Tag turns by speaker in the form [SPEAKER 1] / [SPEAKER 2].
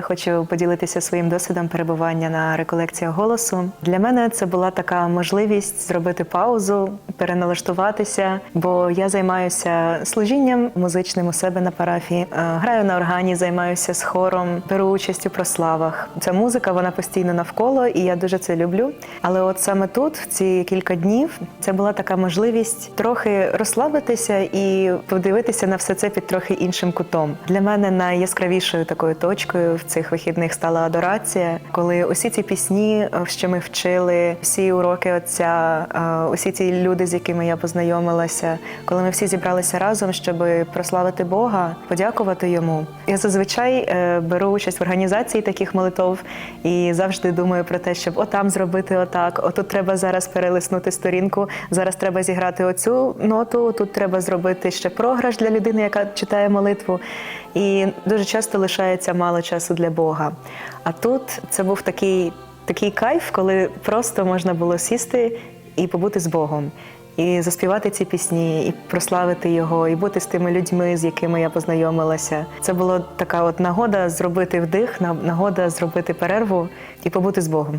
[SPEAKER 1] Хочу поділитися своїм досвідом перебування на реколекціях голосу. Для мене це була така можливість зробити паузу, переналаштуватися, бо я займаюся служінням музичним у себе на парафії. Е, Граю на органі, займаюся з хором, беру участь у прославах. Ця музика вона постійно навколо, і я дуже це люблю. Але от саме тут, в ці кілька днів, це була така можливість трохи розслабитися і подивитися на все це під трохи іншим кутом. Для мене найяскравішою такою точкою в цих вихідних стала адорація, коли усі ці пісні, е, що ми вчили, всі уроки отця, е, усі ці люди, з якими я познайомилася, коли ми всі зібралися разом, щоб прославити Бога, подякувати йому. Я зазвичай е, беру участь в організації таких молитов і завжди думаю про те, щоб отам зробити отак, отут треба зараз перелиснути сторінку, зараз треба зіграти оцю ноту, тут треба зробити ще програш для людини, яка читає молитву. І дуже часто лишається мало часу Бога. А тут це був такий, такий кайф, коли просто можна було сісти і побути з Богом. І заспівати ці пісні, і прославити його, і бути з тими людьми, з якими я познайомилася. Це була така от нагода зробити вдих, на- нагода зробити перерву і побути з Богом.